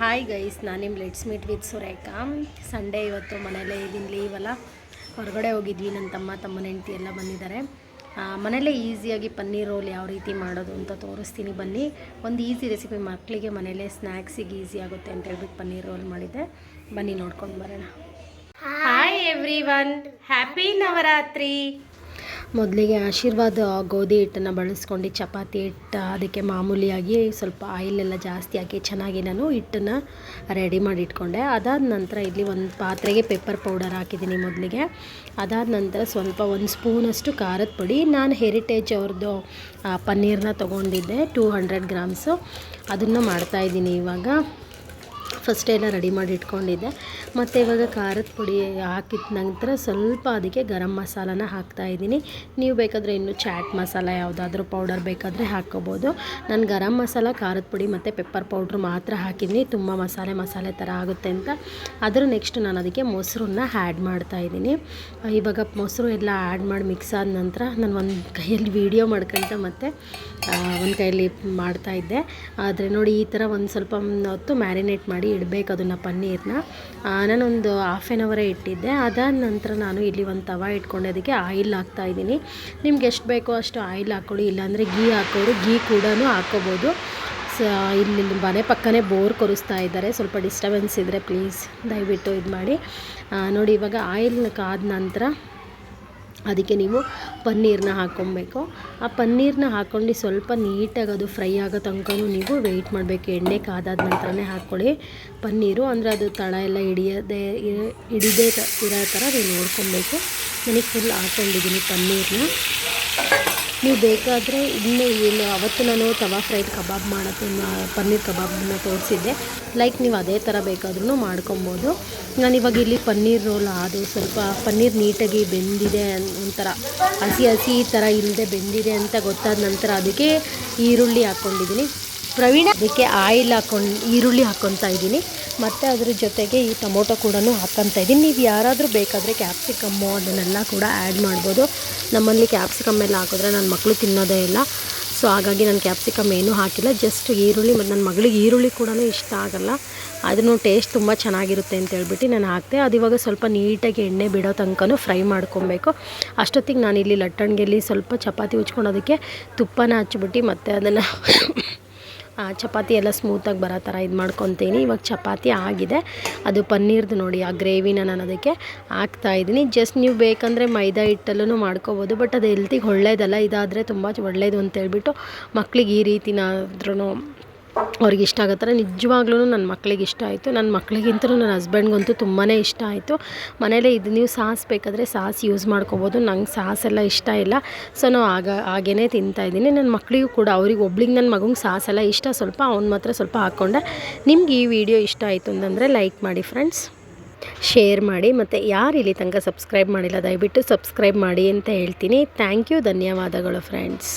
Hi guys ನಾನು ನಿಮ್ಮ let's meet with Surekha. Sunday ಇವತ್ತು ಮನೇಲೇ ಇದ್ದೀನಿ ಲೀವಲ್ಲ ಹೊರಗಡೆ ಹೋಗಿದ್ವಿ ನನ್ನ ತಮ್ಮ ತಮ್ಮನ ಹೆಂಡತಿ ಎಲ್ಲ ಬಂದಿದ್ದಾರೆ. ಮನೆಯಲ್ಲೇ ಮನೇಲೇ ಈಸಿಯಾಗಿ ಪನ್ನೀರ್ ರೋಲ್ ಯಾವ ರೀತಿ ಮಾಡೋದು ಅಂತ ತೋರಿಸ್ತೀನಿ. ಬನ್ನಿ ಒಂದು ಈಸಿ ರೆಸಿಪಿ ಮಕ್ಕಳಿಗೆ ಮನೇಲೇ ಸ್ನ್ಯಾಕ್ಸಿಗೆ ಈಸಿ ಆಗುತ್ತೆ ಅಂತ ಹೇಳ್ಬಿಟ್ಟು ಪನ್ನೀರ್ ರೋಲ್ ಮಾಡಿದ್ದೆ. ಬನ್ನಿ ನೋಡ್ಕೊಂಡು ಬರೋಣ. Hi everyone happy Navratri ಮೊದಲಿಗೆ ಆಶೀರ್ವಾದ ಗೋಧಿ ಹಿಟ್ಟನ್ನು ಬಳಸ್ಕೊಂಡು ಚಪಾತಿ ಹಿಟ್ಟು ಅದಕ್ಕೆ ಮಾಮೂಲಿಯಾಗಿ ಸ್ವಲ್ಪ ಆಯಿಲೆಲ್ಲ ಜಾಸ್ತಿ ಹಾಕಿ ಚೆನ್ನಾಗಿ ನಾನು ಹಿಟ್ಟನ್ನು ರೆಡಿ ಮಾಡಿ ಇಟ್ಕೊಂಡೆ ಅದಾದ ನಂತರ ಇಲ್ಲಿ ಒಂದು ಪಾತ್ರೆಗೆ ಪೆಪ್ಪರ್ ಪೌಡರ್ ಹಾಕಿದ್ದೀನಿ ಮೊದಲಿಗೆ. ಅದಾದ ನಂತರ ಸ್ವಲ್ಪ ಒಂದು ಸ್ಪೂನಷ್ಟು ಖಾರದ ಪುಡಿ. ನಾನು ಹೆರಿಟೇಜ್ ಅವ್ರದ್ದು ಪನ್ನೀರನ್ನ ಪನ್ನೀರ್ನ ತೊಗೊಂಡಿದ್ದೆ, ಟೂ ಹಂಡ್ರೆಡ್ ಗ್ರಾಮ್ಸು. ಅದನ್ನು ಮಾಡ್ತಾಯಿದ್ದೀನಿ ಇವಾಗ. ಫಸ್ಟ್ ಎಲ್ಲ ರೆಡಿ ಮಾಡಿ ಇಟ್ಕೊಂಡಿದ್ದೆ. ಮತ್ತು ಇವಾಗ ಖಾರದ ಪುಡಿ ಹಾಕಿದ ನಂತರ ಸ್ವಲ್ಪ ಅದಕ್ಕೆ ಗರಂ ಮಸಾಲಾನ ಹಾಕ್ತಾ ಇದ್ದೀನಿ. ನೀವು ಬೇಕಾದರೆ ಇನ್ನೂ ಚಾಟ್ ಮಸಾಲ ಯಾವುದಾದ್ರೂ ಪೌಡರ್ ಬೇಕಾದರೆ ಹಾಕ್ಕೋಬೋದು. ನಾನು ಗರಂ ಮಸಾಲ, ಖಾರದ ಪುಡಿ ಮತ್ತು ಪೆಪ್ಪರ್ ಪೌಡ್ರ್ ಮಾತ್ರ ಹಾಕಿದ್ದೀನಿ. ತುಂಬ ಮಸಾಲೆ ಮಸಾಲೆ ಥರ ಆಗುತ್ತೆ ಅಂತ. ಅದರ ನೆಕ್ಸ್ಟ್ ನಾನು ಅದಕ್ಕೆ ಮೊಸರನ್ನ ಆ್ಯಡ್ ಮಾಡ್ತಾ ಇದ್ದೀನಿ. ಇವಾಗ ಮೊಸರು ಎಲ್ಲ ಆ್ಯಡ್ ಮಾಡಿ ಮಿಕ್ಸ್ ಆದ ನಂತರ ನಾನು ಒಂದು ಕೈಯಲ್ಲಿ ವೀಡಿಯೋ ಮಾಡ್ಕೊಂತ ಮತ್ತು ಒಂದು ಕೈಯಲ್ಲಿ ಮಾಡ್ತಾ ಇದ್ದೆ. ಆದರೆ ನೋಡಿ ಈ ಥರ ಒಂದು ಸ್ವಲ್ಪ ಹೊತ್ತು ಮ್ಯಾರಿನೇಟ್ ಮಾಡಿ ಇಡಬೇಕು ಅದನ್ನು ಪನ್ನೀರನ್ನ ನಾನೊಂದು ಹಾಫ್ ಆನ್ ಅವರೇ ಇಟ್ಟಿದ್ದೆ. ಅದಾದ ನಂತರ ನಾನು ಇಲ್ಲಿ ಒಂದು ತವ ಇಟ್ಕೊಂಡು ಅದಕ್ಕೆ ಆಯಿಲ್ ಹಾಕ್ತಾ ಇದ್ದೀನಿ. ನಿಮ್ಗೆ ಎಷ್ಟು ಬೇಕೋ ಅಷ್ಟು ಆಯಿಲ್ ಹಾಕ್ಕೊಳ್ಳಿ ಇಲ್ಲಾಂದರೆ ಗೀ ಹಾಕೋರು ಗೀ ಕೂಡ ಹಾಕ್ಕೋಬೋದು ಸ, ಇಲ್ಲಿ ಮನೆ ಪಕ್ಕನೇ ಬೋರ್ ಕೊರಿಸ್ತಾ ಇದ್ದಾರೆ. ಸ್ವಲ್ಪ ಡಿಸ್ಟರ್ಬೆನ್ಸ್ ಇದ್ದರೆ ಪ್ಲೀಸ್ ದಯವಿಟ್ಟು ಇದು ಮಾಡಿ ನೋಡಿ ಇವಾಗ ಆಯಿಲ್ ಕಾದ ನಂತರ ಅದಕ್ಕೆ ನೀವು ಪನ್ನೀರನ್ನ ಹಾಕ್ಕೊಬೇಕು. ಆ ಪನ್ನೀರನ್ನ ಹಾಕ್ಕೊಂಡು ಸ್ವಲ್ಪ ನೀಟಾಗಿ ಅದು ಫ್ರೈ ಆಗೋ ತನಕನೂ ನೀವು ವೆಯ್ಟ್ ಮಾಡಬೇಕು. ಎಣ್ಣೆ ಕಾದಾದ ನಂತರನೇ ಹಾಕ್ಕೊಳ್ಳಿ. ಪನ್ನೀರು ಅಂದರೆ ಅದು ತಳ ಎಲ್ಲ ಹಿಡಿಯದೆ, ಹಿಡಿದೇ ಇರೋ ಥರ ನೀವು ನೋಡ್ಕೊಬೇಕು. ನನಗೆ ಫುಲ್ ಹಾಕ್ಕೊಂಡಿದ್ದೀನಿ ಪನ್ನೀರನ್ನ ನೀವು ಬೇಕಾದರೆ ಇನ್ನು ಏನು, ಅವತ್ತು ನಾನು ತವಾ ಫ್ರೈಡ್ ಕಬಾಬ್ ಮಾಡೋದು ಪನ್ನೀರ್ ಕಬಾಬನ್ನ ತೋರಿಸಿದ್ದೆ. ಲೈಕ್ ನೀವು ಅದೇ ಥರ ಬೇಕಾದ್ರೂ ಮಾಡ್ಕೊಬೋದು. ನಾನು ಇವಾಗ ಇಲ್ಲಿ ಪನ್ನೀರ್ ರೋಲ್ ಅದು ಸ್ವಲ್ಪ ಪನ್ನೀರ್ ನೀಟಾಗಿ ಬೆಂದಿದೆ ಒಂಥರ ಹಸಿ ಹಸಿ ಥರ ಇಲ್ಲದೆ ಬೆಂದಿದೆ ಅಂತ ಗೊತ್ತಾದ ನಂತರ ಅದಕ್ಕೆ ಈರುಳ್ಳಿ ಹಾಕ್ಕೊಂಡಿದ್ದೀನಿ. ಪ್ರವೀಣ, ಅದಕ್ಕೆ ಆಯಿಲ್ ಹಾಕ್ಕೊಂಡು, ಈರುಳ್ಳಿ ಹಾಕ್ಕೊತಾ ಇದ್ದೀನಿ. ಮತ್ತು ಅದ್ರ ಜೊತೆಗೆ ಈ ಟೊಮೊಟೊ ಕೂಡ ಹಾಕ್ಕೊತಾ ಇದ್ದೀನಿ. ನೀವು ಯಾರಾದರೂ ಬೇಕಾದರೆ ಕ್ಯಾಪ್ಸಿಕಮ್ಮು ಅದನ್ನೆಲ್ಲ ಕೂಡ ಆ್ಯಡ್ ಮಾಡ್ಬೋದು. ನಮ್ಮಲ್ಲಿ ಕ್ಯಾಪ್ಸಿಕಮ್ ಎಲ್ಲ ಹಾಕಿದ್ರೆ ನನ್ನ ಮಕ್ಕಳು ತಿನ್ನೋದೇ ಇಲ್ಲ. ಸೊ ಹಾಗಾಗಿ ನಾನು ಕ್ಯಾಪ್ಸಿಕಮ್ ಏನೂ ಹಾಕಿಲ್ಲ. ಜಸ್ಟ್ ಈರುಳ್ಳಿ ಮತ್ತು ನನ್ನ ಮಗಳಿಗೆ ಈರುಳ್ಳಿ ಕೂಡ ಇಷ್ಟ ಆಗಲ್ಲ. ಅದನ್ನು ಟೇಸ್ಟ್ ತುಂಬ ಚೆನ್ನಾಗಿರುತ್ತೆ ಅಂತ ಹೇಳ್ಬಿಟ್ಟು ನಾನು ಹಾಕ್ತೆ ಅದು ಇವಾಗ ಸ್ವಲ್ಪ ನೀಟಾಗಿ ಎಣ್ಣೆ ಬಿಡೋ ತನಕನೂ ಫ್ರೈ ಮಾಡ್ಕೊಬೇಕು. ಅಷ್ಟೊತ್ತಿಗೆ ನಾನು ಇಲ್ಲಿ ಲಟ್ಟಣಿಗೆಯಲ್ಲಿ ಸ್ವಲ್ಪ ಚಪಾತಿ ಉಚ್ಕೊಂಡು ಅದಕ್ಕೆ ತುಪ್ಪನ ಹಚ್ಬಿಟ್ಟು ಮತ್ತು ಅದನ್ನು ಚಪಾತಿ ಎಲ್ಲ ಸ್ಮೂತಾಗಿ ಬರೋ ಥರ ಇದು ಮಾಡ್ಕೊತೀನಿ. ಇವಾಗ ಚಪಾತಿ ಆಗಿದೆ. ಅದು ಪನ್ನೀರ್ದು ನೋಡಿ, ಆ ಗ್ರೇವಿನ ನಾನು ಅದಕ್ಕೆ ಹಾಕ್ತಾ ಇದ್ದೀನಿ. ಜಸ್ಟ್ ನೀವು ಬೇಕಂದರೆ ಮೈದಾ ಹಿಟ್ಟಲ್ಲೂ ಮಾಡ್ಕೋಬೋದು ಬಟ್ ಅದು ಹೆಲ್ತಿಗೆ ಒಳ್ಳೇದಲ್ಲ. ಇದಾದರೆ ತುಂಬ ಒಳ್ಳೆಯದು ಅಂತೇಳ್ಬಿಟ್ಟು ಮಕ್ಳಿಗೆ ಈ ರೀತಿನಾದ್ರೂ ಅವ್ರಿಗೆ ಇಷ್ಟ ಆಗೋ ಥರ ನಿಜವಾಗ್ಲೂ ನನ್ನ ಮಕ್ಳಿಗೆ ಇಷ್ಟ ಆಯಿತು. ನನ್ನ ಮಕ್ಳಿಗಿಂತಲೂ ನನ್ನ ಹಸ್ಬೆಂಡ್ಗಂತೂ ತುಂಬಾ ಇಷ್ಟ ಆಯಿತು. ಮನೇಲೇ ಇದು ನೀವು ಸಾಸ್ ಬೇಕಾದರೆ ಸಾಸ್ ಯೂಸ್ ಮಾಡ್ಕೋಬೋದು. ನಂಗೆ ಸಾಸ್ ಎಲ್ಲ ಇಷ್ಟ ಇಲ್ಲ. ಸೊ ನಾವು ಆಗ ಹಾಗೇ ತಿಂತಾಯಿದ್ದೀನಿ ನನ್ನ ಮಕ್ಕಳಿಗೂ ಕೂಡ ಅವ್ರಿಗೆ ಒಬ್ಳಿಗೆ ನನ್ನ ಮಗಂಗೆ ಸಾಸ್ ಎಲ್ಲ ಇಷ್ಟ ಸ್ವಲ್ಪ ಅವ್ನು ಮಾತ್ರ ಸ್ವಲ್ಪ ಹಾಕ್ಕೊಂಡೆ ನಿಮ್ಗೆ ಈ ವಿಡಿಯೋ ಇಷ್ಟ ಆಯಿತು ಅಂತಂದರೆ ಲೈಕ್ ಮಾಡಿ ಫ್ರೆಂಡ್ಸ್. ಶೇರ್ ಮಾಡಿ ಮತ್ತು ಯಾರು ಇಲ್ಲಿ ತನಕ ಸಬ್ಸ್ಕ್ರೈಬ್ ಮಾಡಿಲ್ಲ ದಯವಿಟ್ಟು ಸಬ್ಸ್ಕ್ರೈಬ್ ಮಾಡಿ ಅಂತ ಹೇಳ್ತೀನಿ. Thank you. ಧನ್ಯವಾದಗಳು ಫ್ರೆಂಡ್ಸ್.